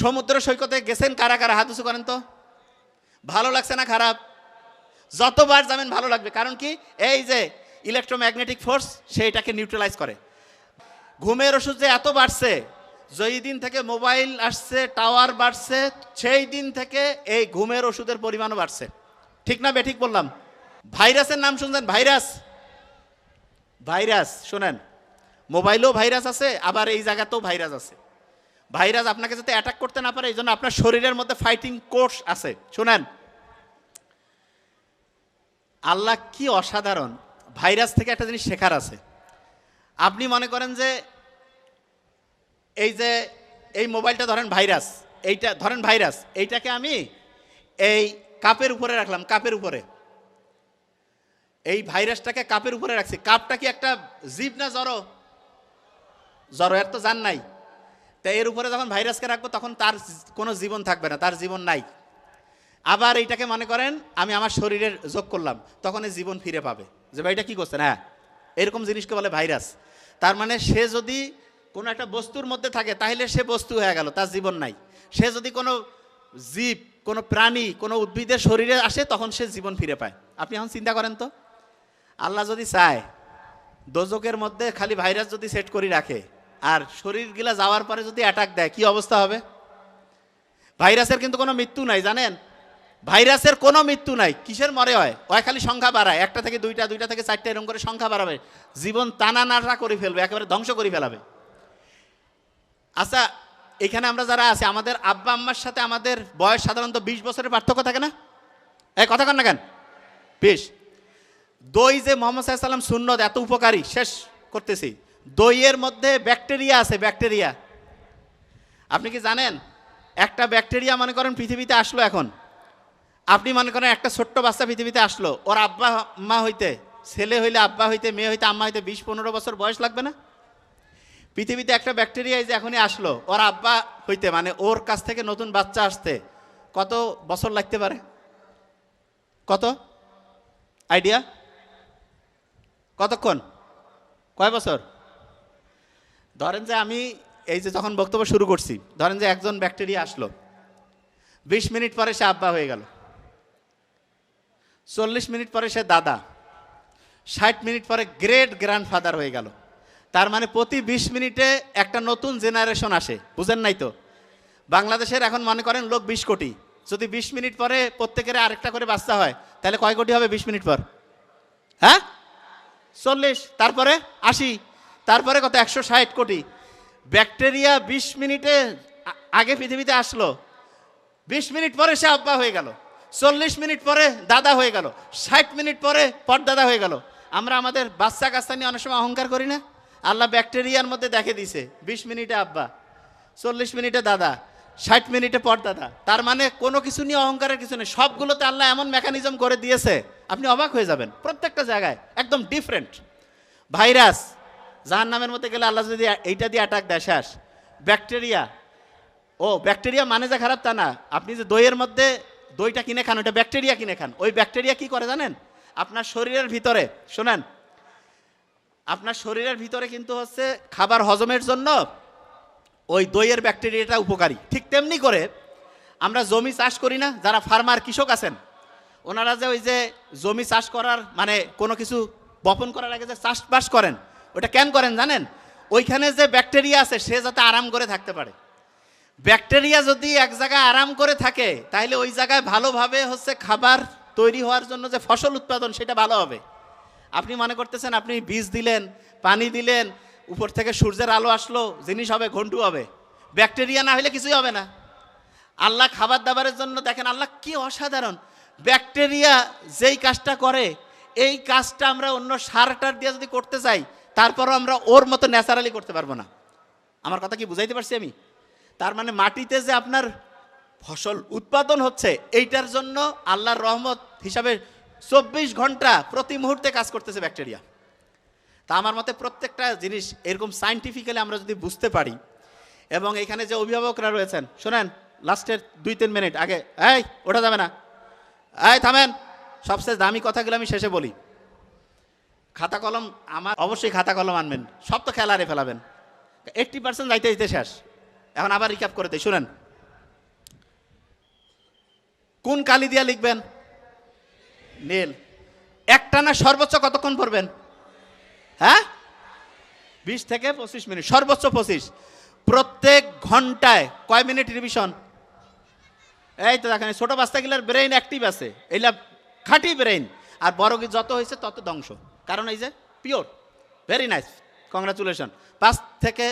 সমুদ্র সৈকতে গেছেন কারা কারা? হাত উঁচু করেন তো। ভালো লাগছে না খারাপ? যতবার যাবেন ভালো লাগবে। কারণ কি? এই যে ইলেকট্রোম্যাগনেটিক ফোর্স সেইটাকে নিউট্রালাইজ করে। ঘুমের ওষুধ যে এত বাড়ছে, যেই দিন থেকে মোবাইল আসছে টাওয়ার বাড়ছে, সেই দিন থেকে এই ঘুমের ওষুধের পরিমাণও বাড়ছে। ঠিক না বেঠিক বললাম? ভাইরাসের নাম শুনছেন? ভাইরাস? ভাইরাস, শোনেন। মোবাইলেও ভাইরাস আছে, আবার এই জায়গাতেও ভাইরাস আছে। ভাইরাস আপনাকে যাতে অ্যাটাক করতে না পারে, এই জন্য আপনার শরীরের মধ্যে ফাইটিং কোর্স আছে। শোনেন, আল্লাহ কি অসাধারণ। ভাইরাস থেকে একটা জিনিস শেখার আছে। আপনি মনে করেন যে, এই যে, এই মোবাইলটা ধরেন ভাইরাস, এইটা, ধরেন ভাইরাস, এইটাকে আমি এই কাপের উপরে রাখলাম, কাপের উপরে। এই ভাইরাসটাকে কাপের উপরে রাখছি। কাপটা কি একটা জীব না জড়ো? জড়ো এর তো জান নাই। তা এর উপরে যখন ভাইরাসকে রাখব, তখন তার কোনো জীবন থাকবে না, তার জীবন নাই। আবার এইটাকে মনে করেন, আমি আমার শরীরের যোগ করলাম, তখন এই জীবন ফিরে পাবে। যে ভাই এটা কী করছেন? হ্যাঁ এরকম জিনিসকে বলে ভাইরাস। তার মানে সে যদি কোনো একটা বস্তুর মধ্যে থাকে, তাহলে সে বস্তু হয়ে গেল, তার জীবন নাই। সে যদি কোনো জীব, কোনো প্রাণী, কোনো উদ্ভিদের শরীরে আসে, তখন সে জীবন ফিরে পায়। আপনি এখন চিন্তা করেন তো? আল্লাহ যদি চায় দোজকের মধ্যে খালি ভাইরাস যদি সেট করে রাখে আর শরীরগুলা যাওয়ার পরে যদি অ্যাটাক দেয়, কি অবস্থা হবে? ভাইরাসের কিন্তু কোনো মৃত্যু নাই, জানেন? ভাইরাসের কোনো মৃত্যু নাই। কিসের মরে হয়? ওই খালি সংখ্যা বাড়ায়। একটা থেকে দুইটা দুইটা থেকে চারটা এরকম করে সংখ্যা বাড়াবে। জীবন টানা নাটা করে ফেলবে, একেবারে ধ্বংস করে ফেলাবে। আচ্ছা এখানে আমরা যারা আছি, আমাদের আব্বা আম্মার সাথে আমাদের বয়স সাধারণত বিশ বছরের পার্থক্য থাকে না? এই কথা কন না কেন? বেশ। দই যে মোহাম্মদ সাল্লাম সুন্নত, এত উপকারী, শেষ করতেছি। দইয়ের মধ্যে ব্যাকটেরিয়া আছে, ব্যাকটেরিয়া। আপনি কি জানেন? একটা ব্যাকটেরিয়া মনে করেন পৃথিবীতে আসলো এখন। আপনি মনে করেন একটা ছোট্ট বাচ্চা পৃথিবীতে আসলো। ওর আব্বা, মা হইতে, ছেলে হইলে আব্বা হইতে, মেয়ে হইতে, আম্মা হইতে বিশ পনেরো বছর বয়স লাগবে না? পৃথিবীতে একটা ব্যাকটেরিয়া যে এখনই আসলো। ওর আব্বা হইতে মানে ওর কাছ থেকে নতুন বাচ্চা আসতে কত বছর লাগতে পারে? কত? আইডিয়া? কতক্ষণ? কয় বছর? ধরেন যে আমি এই যে যখন বক্তব্য শুরু করছি, ধরেন যে একজন ব্যাকটেরিয়া আসলো। বিশ মিনিট পরে সে আব্বা হয়ে গেল। চল্লিশ মিনিট পরে সে দাদা। ষাট মিনিট পরে গ্রেট গ্র্যান্ডফাদার হয়ে গেল। তার মানে প্রতি বিশ মিনিটে একটা নতুন জেনারেশন আসে, বুঝেন নাই তো? বাংলাদেশের এখন মনে করেন লোক বিশ কোটি। যদি বিশ মিনিট পরে প্রত্যেকের আরেকটা করে বাচ্চা হয়, তাহলে কয় কোটি হবে বিশ মিনিট পর? হ্যাঁ? চল্লিশ, তারপরে আশি তারপরে কত? একশো ষাট কোটি। ব্যাকটেরিয়া বিশ মিনিটে আগে পৃথিবীতে আসলো। বিশ মিনিট পরে সে আব্বা হয়ে গেল। চল্লিশ মিনিট পরে দাদা হয়ে গেল। ষাট মিনিট পরে পরদাদা হয়ে গেল। আমরা আমাদের বাচ্চা কাচ্চা নিয়ে অনেক সময় অহংকার করি না? আল্লাহ ব্যাকটেরিয়ার মধ্যে দেখে দিছে, বিশ মিনিটে আব্বা, চল্লিশ মিনিটে দাদা, ষাট মিনিটে পরদাদা। তার মানে কোনো কিছু নিয়ে অহংকারের কিছু নেই। সবগুলোতে আল্লাহ এমন মেকানিজম করে দিয়েছে, আপনি অবাক হয়ে যাবেন। প্রত্যেকটা জায়গায় একদম ডিফারেন্ট ভাইরাস জাহান নামের মধ্যে গেলে আল্লাহ যদি এইটা দিয়ে অ্যাটাক দেয়, শেষ। ব্যাকটেরিয়া ও ব্যাকটেরিয়া মানে যে খারাপ তা না। আপনি যে দইয়ের মধ্যে দইটা কিনে খান ওটা ব্যাকটেরিয়া কিনে খান। ওই ব্যাকটেরিয়া কি করে জানেন? আপনার শরীরের ভিতরে, শোনেন। আপনার শরীরের ভিতরে কিন্তু হচ্ছে খাবার হজমের জন্য ওই দইয়ের ব্যাকটেরিয়াটা উপকারী। ঠিক তেমনি করে আমরা জমি চাষ করি না, যারা ফার্মার কৃষক আছেন, ওনারা যে ওই যে জমি চাষ করার মানে কোনো কিছু বপন করার আগে যে চাষবাস করেন ওটা কেন করেন জানেন? ওইখানে যে ব্যাকটেরিয়া আছে, সে যাতে আরাম করে থাকতে পারে। ব্যাকটেরিয়া যদি এক জায়গায় আরাম করে থাকে তাহলে ওই জায়গায় ভালোভাবে হচ্ছে খাবার তৈরি হওয়ার জন্য যে ফসল উৎপাদন, সেটা ভালো হবে। আপনি মনে করতেছেন, আপনি বীজ দিলেন, পানি দিলেন, উপর থেকে সূর্যের আলো আসলো, জিনিস হবে, ঘন্টু হবে। ব্যাকটেরিয়া না হলে কিছুই হবে না। আল্লাহ খাবার দাবারের জন্য দেখেন, আল্লাহ কি অসাধারণ। ব্যাকটেরিয়া যেই কাজটা করে, এই কাজটা আমরা অন্য সারটার দিয়ে যদি করতে চাই তারপরও আমরা ওর মতো ন্যাচারালি করতে পারব না। আমার কথা কি বুঝাইতে পারছি আমি? তার মানে মাটিতে যে আপনার ফসল উৎপাদন হচ্ছে, এইটার জন্য আল্লাহর রহমত হিসাবে চব্বিশ ঘণ্টা প্রতি মুহূর্তে কাজ করতেছে ব্যাকটেরিয়া। তা আমার মতে প্রত্যেকটা জিনিস এরকম সাইন্টিফিক্যালি আমরা যদি বুঝতে পারি, এবং এখানে যে অভিভাবকরা রয়েছেন, শোনেন, লাস্টের দুই তিন মিনিট, আগে, এই, ওঠা যাবে না। এই, থামেন। সবচেয়ে দামি কথাগুলো আমি শেষে বলি। খাতা কলম আমার অবশ্যই খাতা কলম আনবেন, সব তো খেলারে ফেলাবেন। এইট্টি পার্সেন্ট যাইতে যাইতে শেষ। এখন আবার রিক্যাপ করে দিই, শুনেন। কোন কালি দিয়া লিখবেন? নীল। একটা না সর্বোচ্চ কতক্ষণ পড়বেন? হ্যাঁ? বিশ থেকে পঁচিশ মিনিট, সর্বোচ্চ পঁচিশ। প্রত্যেক ঘন্টায় কয় মিনিট রিভিশন এই তো দেখেন ছোট বাচ্চাগুলোর ব্রেইন অ্যাক্টিভ আছে। এইলা খাঁটি ব্রেইন আর বড় যত হয়েছে তত ধ্বংস। কারণ এই যে পিওর ভেরি নাইস কংগ্রাচুলেশন পাঁচ থেকে